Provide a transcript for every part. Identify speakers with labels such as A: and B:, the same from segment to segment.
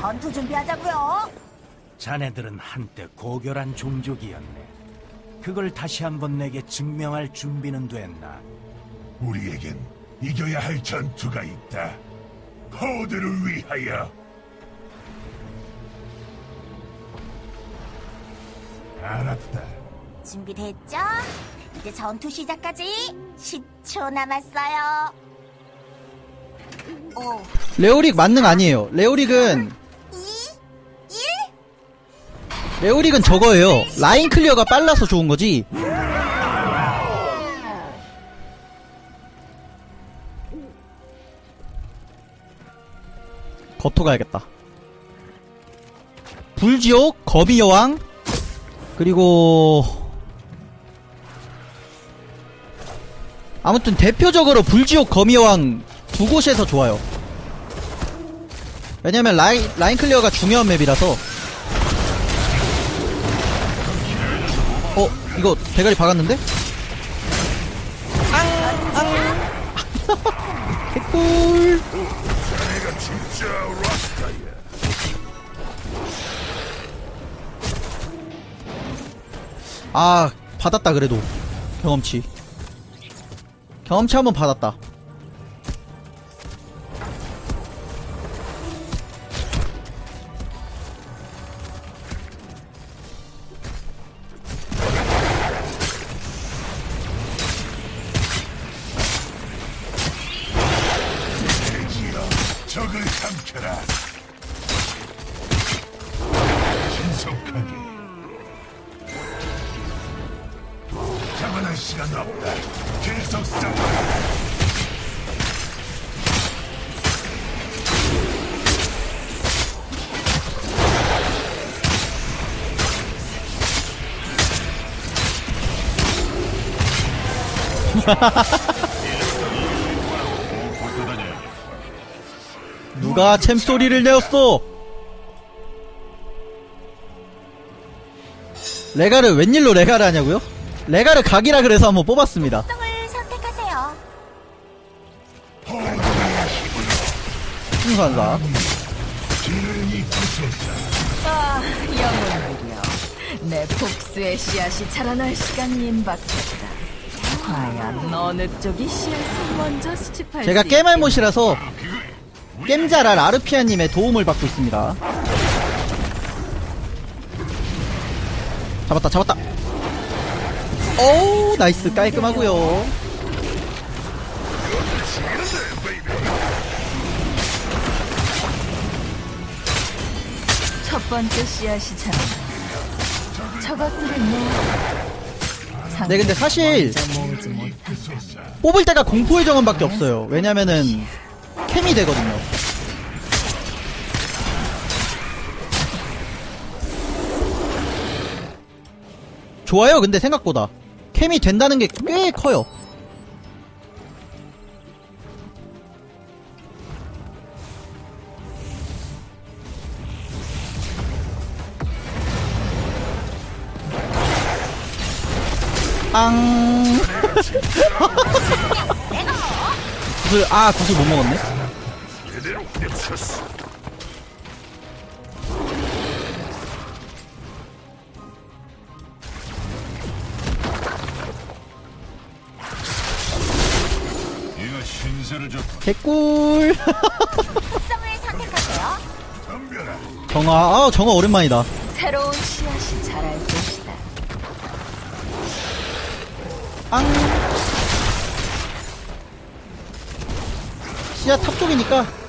A: 전투 준비하자고요.
B: 자네들은 한때 고결한 종족이었네. 그걸 다시 한번 내게 증명할 준비는 됐나?
C: 우리에겐 이겨야 할 전투가 있다. 코드를 위하여. 알았다.
A: 준비됐죠? 이제 전투 시작까지 10초 남았어요. 오,
D: 레오릭 만능 아니에요. 레오릭은 레오릭은 저거예요. 라인 클리어가 빨라서 좋은 거지. 거토 가야겠다. 불지옥, 거미 여왕, 그리고 아무튼 대표적으로 불지옥, 거미 여왕 두 곳에서 좋아요. 왜냐면 라인, 라인 클리어가 중요한 맵이라서 어 이거 대가리 박았는데? 앙앙 개꿀. 아 받았다 그래도 경험치 경험치 한번 받았다
C: 삼켜라. 신속하게. 자만할 시간 없다. 계속 싸워라.
D: 누가 챔 소리를 내었어 레가를 웬일로 레가를 하냐고요? 레가를 각이라 그래서 한번 뽑았습니다
C: 부서져.
E: 아, 영혼들이여. 내 복수의 씨앗이 자라날 시간이 임박했다. 과연 어느 쪽이 씨앗을 먼저 수집할지
D: 제가 깨말못이라서 겜자랄 아르피아님의 도움을 받고 있습니다. 잡았다, 잡았다. 오, 나이스, 깔끔하고요.
E: 첫 번째 씨앗이 자라나. 저것들을 뭐
D: 네, 근데 사실 뽑을 때가 공포의 정원밖에 없어요. 왜냐면은 캠이 되거든요. 좋아요, 근데 생각보다 캠이 된다는 게 꽤 커요. 빵. 구슬, 아, 구슬 못 먹었네.
C: 냅쳤어. 이거 신세를 줬.
D: 개꿀.
A: 특성을 선택하세요.
C: 덤벼라.
D: 정아, 아, 정아 오랜만이다.
E: 새로운 씨앗이 자랄 것이다.
D: 빵. 시야 탑 쪽이니까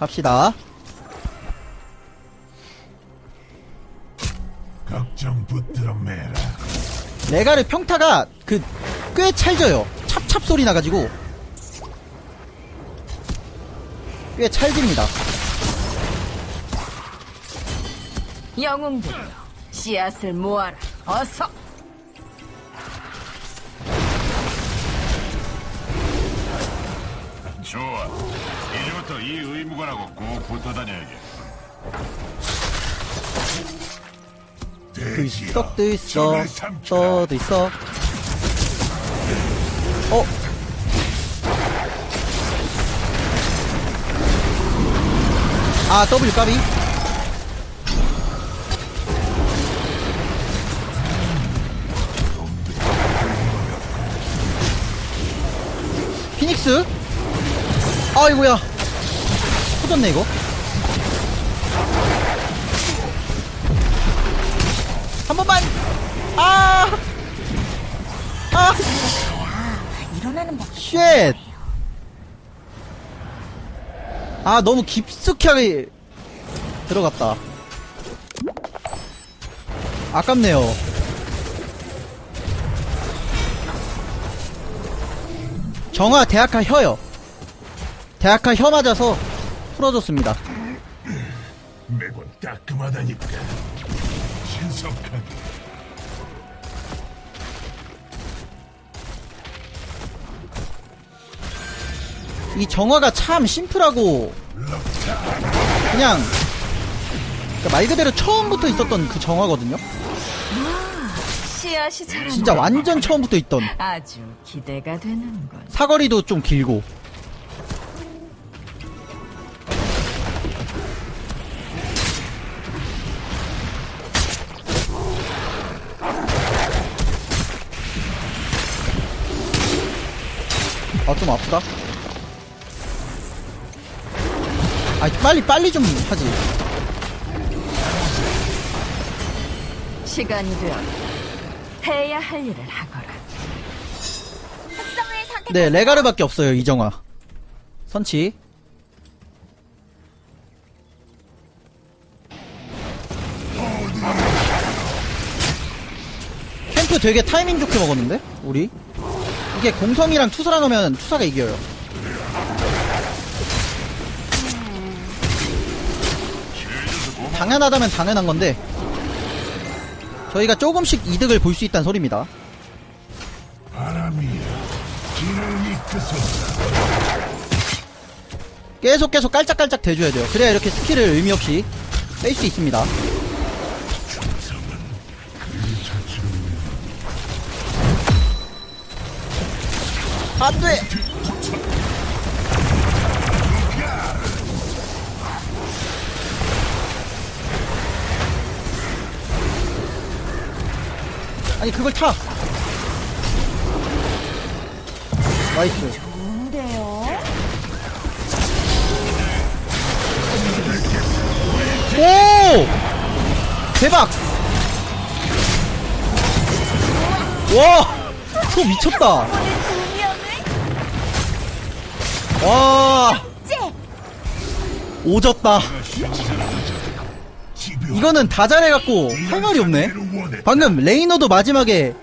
D: 갑시다.
C: 걱정 붙들어 매라.
D: 레가르 평타가 그 꽤 찰져요. 찹찹 소리 나가지고 꽤 찰집니다.
E: 영웅들이여. 씨앗을 모아라. 어서.
C: 좋아. 오늘부터 이 의무관하고 꼭 붙어 다녀야겠어.
D: 떡도 그 있어 떡도 있어 어? 아 W 까비 피닉스? 아이고야 터졌네 이거 한 번만 아 아,
A: 일어나는 법.
D: 쉣. 아, 너무 깊숙하게 들어갔다. 아깝네요. 정화 대학가 혀요. 대학가 혀 맞아서 풀어줬습니다.
C: 매번 따끔하다니까. 신속하게.
D: 이 정화가 참 심플하고 그냥 그말 그대로 처음부터 있었던 그 정화거든요.
E: 씨앗이 자라.
D: 진짜 완전 처음부터 있던
E: 아주 기대가 되는군.
D: 사거리도 좀 길고 아좀 아프다. 아 빨리 빨리 좀 하지.
E: 시간이 되어 해야 할 일을 하거라.
D: 네 레가르밖에 없어요 이정화 선치. 캠프 되게 타이밍 좋게 먹었는데 우리 이게 공성이랑 투사랑 하면 투사가 이겨요 당연하다면 당연한 건데 저희가 조금씩 이득을 볼 수 있다는 소리입니다. 계속 계속 깔짝깔짝 대줘야 돼요. 그래야 이렇게 스킬을 의미 없이 뺄 수 있습니다. 안 돼! 아니, 그걸 타! 나이스.
A: 좋은데요.
D: 오! 대박! 와! 소 미쳤다! 와!
A: 째.
D: 오졌다. 이거는 다 잘해갖고 할 말이 없네. 방금 레이너도 마지막에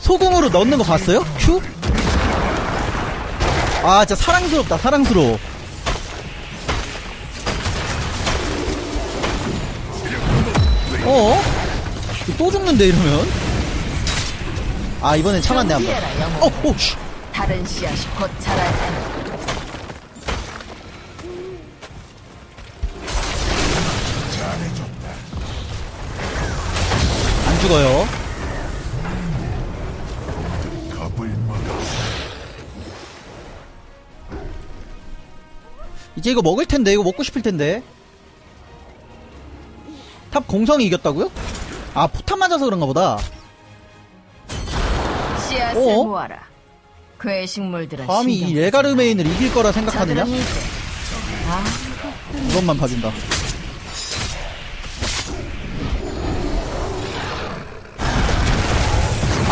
D: 소공으로 넣는 거 봤어요? 큐? 아, 진짜 사랑스럽다, 사랑스러워. 어? 또 죽는데, 이러면? 아, 이번엔 참았네, 한 번.
E: 준비해라, 영웅.
D: 어, 오, 씨.
E: 다른 씨앗이 곧 자랄 테니
D: 죽어요. 이제 이거 먹을 텐데, 이거 먹고 싶을 텐데. 탑 공성이 이겼다고요? 아, 포탄 맞아서 그런가 보다.
E: 씨앗을
D: 어?
E: 모아라. 괴식물들은
D: 감히 이
E: 신경
D: 레가르
E: 쓰지
D: 메인을 이길 거라
E: 마.
D: 생각하느냐?
E: 아,
D: 이것만 봐준다.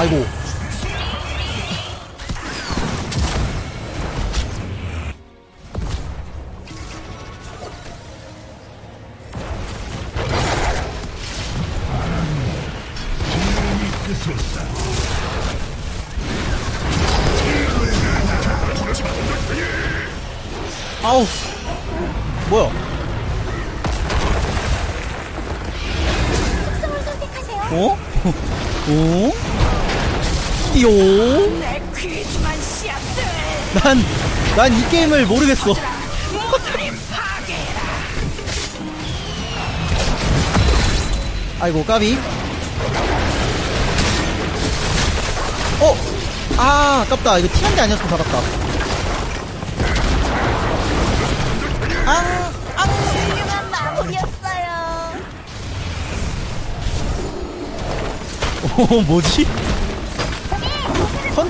D: 아이고. 아우. 뭐야?
A: 선택하세요.
D: 어? 어?
A: 씨앗들.
D: 난, 난 이 게임을 모르겠어. 아이고, 까비. 어? 아, 아깝다. 이거 티한 게 아니었으면 받았다. 앙, 앙.
A: 훌륭한 마무리였어요.
D: 어, 뭐지?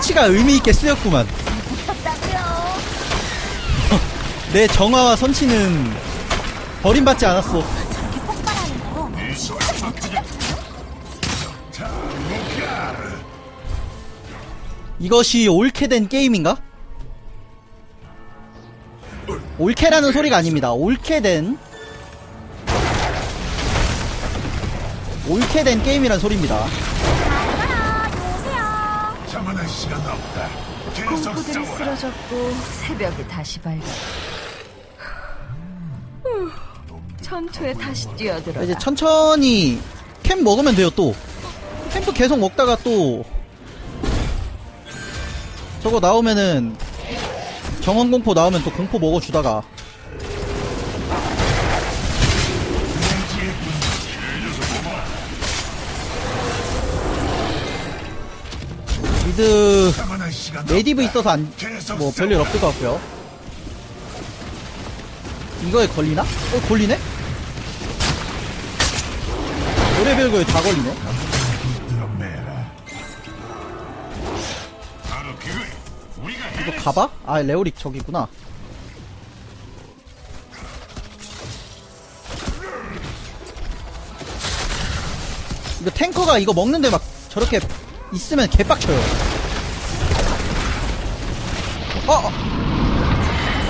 D: 펀치가 의미있게 쓰였구만. 내 정화와 선치는 버림받지 않았어. 이것이 옳게 된 게임인가? 옳게라는 소리가 아닙니다. 옳게 된 옳게 된 게임이란 소리입니다.
C: 자만할 시간 없다. 계속
E: 공포들이
C: 싸워라.
E: 쓰러졌고 새벽이 다시 밝아. 후, 전투에 다시 뛰어들어.
D: 이제 천천히 캠 먹으면 돼요 또 캠프 계속 먹다가 또 저거 나오면은 정원 공포 나오면 또 공포 먹어주다가 미드
C: 없다.
D: 있어서 안, 뭐 별일 없을 것 같고요 이거에 걸리나? 어 걸리네? 노래별 거에 다 걸리네 이거. 가봐? 아 레오릭 저기 있구나 이거 탱커가 이거 먹는데 막 저렇게 있으면 개빡쳐요 어! 어.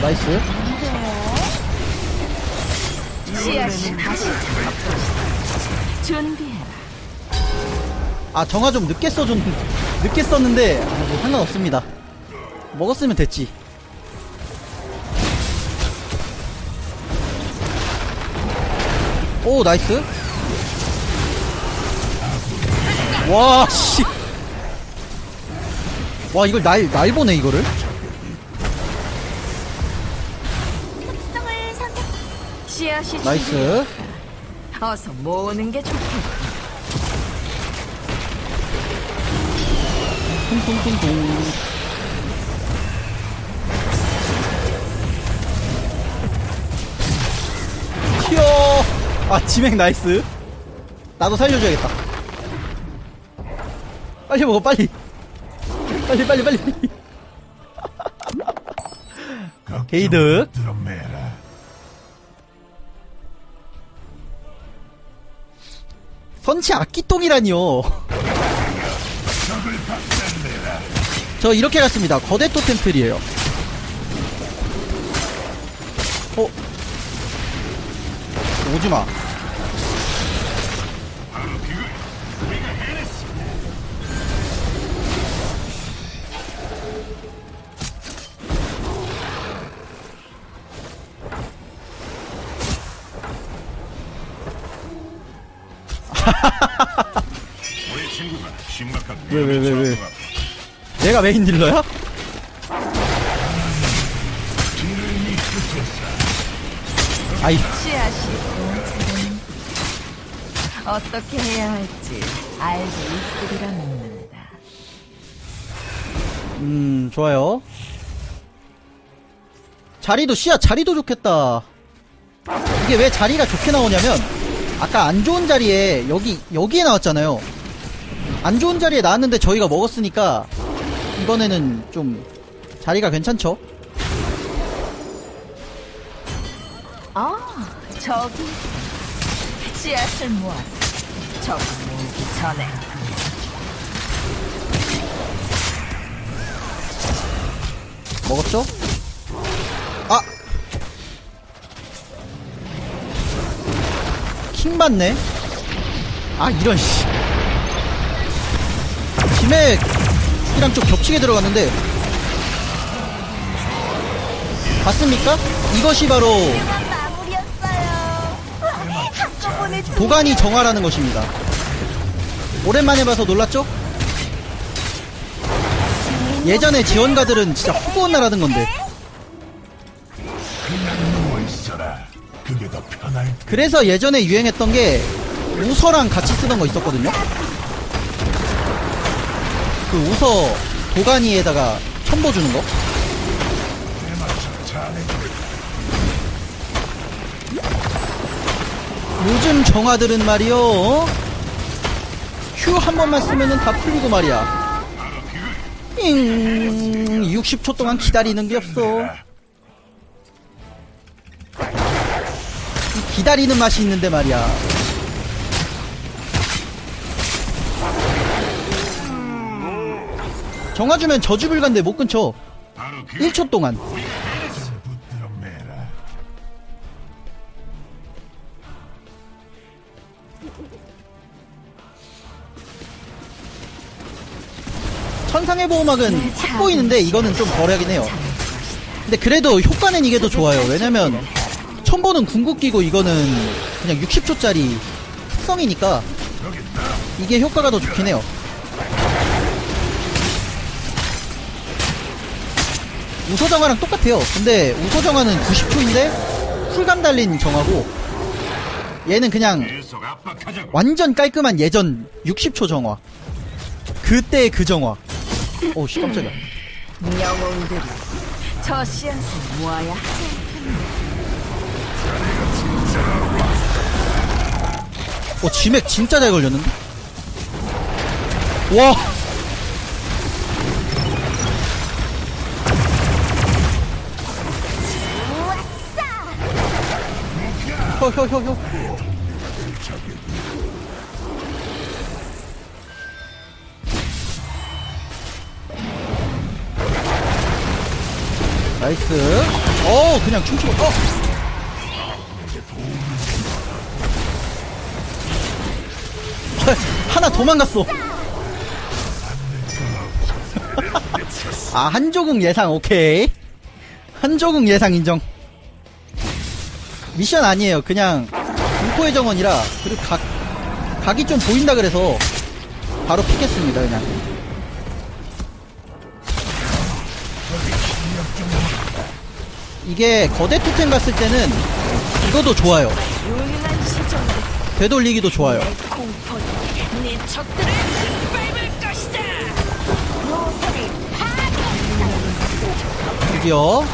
D: 나이스
E: 씨앗이 다시 준비해라.
D: 아 정화 좀 늦게 써줬 늦게 썼는데 아, 뭐 상관없습니다 먹었으면 됐지 오 나이스 와 씨 와 이걸 날 날 보네 이거를.
E: 씨앗이
D: 나이스.
E: 어서 모으는 게 좋겠다.
D: 퉁퉁퉁퉁 튀어 아 지맥 나이스. 나도 살려줘야겠다. 빨리 먹어 빨리 빨리 빨리 빨리.
C: 드럼메라.
D: 선치 악기똥이라니요. 저 이렇게 갔습니다 거대 토템 틀이에요 어 오지마 왜, 왜, 왜, 왜? 내가 메인 딜러야? 아이
E: 씨앗이 어떻게 해야 할지 알고 있으리라 믿는다.
D: 음, 좋아요. 자리도, 씨야, 자리도 좋겠다. 이게 왜 자리가 좋게 나오냐면, 아까 안 좋은 자리에, 여기, 여기에 나왔잖아요. 안 좋은 자리에 나왔는데 저희가 먹었으니까, 이번에는 좀, 자리가 괜찮죠?
E: 아, 저기 씨앗을 모았어. 저기 모으기 전에
D: 먹었죠? 킹 받네? 아, 이런, 씨. 지맥이랑 좀 겹치게 들어갔는데. 봤습니까? 이것이 바로 도가니 정화라는 것입니다. 오랜만에 봐서 놀랐죠? 예전에 지원가들은 진짜 허구한 나라던 건데.
C: 그게 더 편할 테
D: 그래서 예전에 유행했던 게 우서랑 같이 쓰던 거 있었거든요. 그 우서 도가니에다가 첨보 주는 거.
C: 잘해줘.
D: 요즘 정화들은 말이요. 어? 휴한 번만 쓰면은 다 풀리고 말이야. 잉 60초 동안 기다리는 게 없어. 기다리는 맛이 있는데 말이야. 정화주면 저주불간데
C: 못그
D: 1초 동안. 천상의 보호막은 확 보이는데 이거는 좀 덜하긴 해요. 근데 그래도 효과는 이게 더 좋아요. 왜냐면 첨보는 궁극기고 이거는 그냥 60초짜리 특성이니까 이게 효과가 더 좋긴 해요. 우소정화랑 똑같아요. 근데 우소정화는 90초인데 쿨감 달린 정화고 얘는 그냥. 완전 깔끔한 예전 60초 정화. 그때의 그 정화. 오씨 깜짝이야.
E: 영웅들이 저 씨앗을 모아야
D: 어 지맥 진짜 잘 걸렸는데? 와! 혀. 나이스. 어, 그냥 춤추고, 어! 하나 도망갔어. 아, 한조국 예상, 오케이. 한조국 예상 인정. 미션 아니에요. 그냥, 공포의 정원이라, 그리고 각, 각이 좀 보인다 그래서, 바로 픽했습니다, 그냥. 이게, 거대 토템 갔을 때는, 이거도 좋아요. 되돌리기도 좋아요.
E: 적들을 짓밟을 것이다.
A: 요새를 파괴했어요.
D: 드디어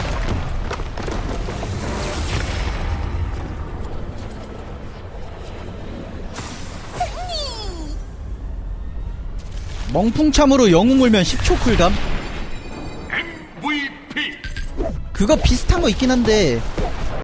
D: 멍풍참으로 영웅 울면 10초 쿨감?
C: MVP.
D: 그거 비슷한 거 있긴 한데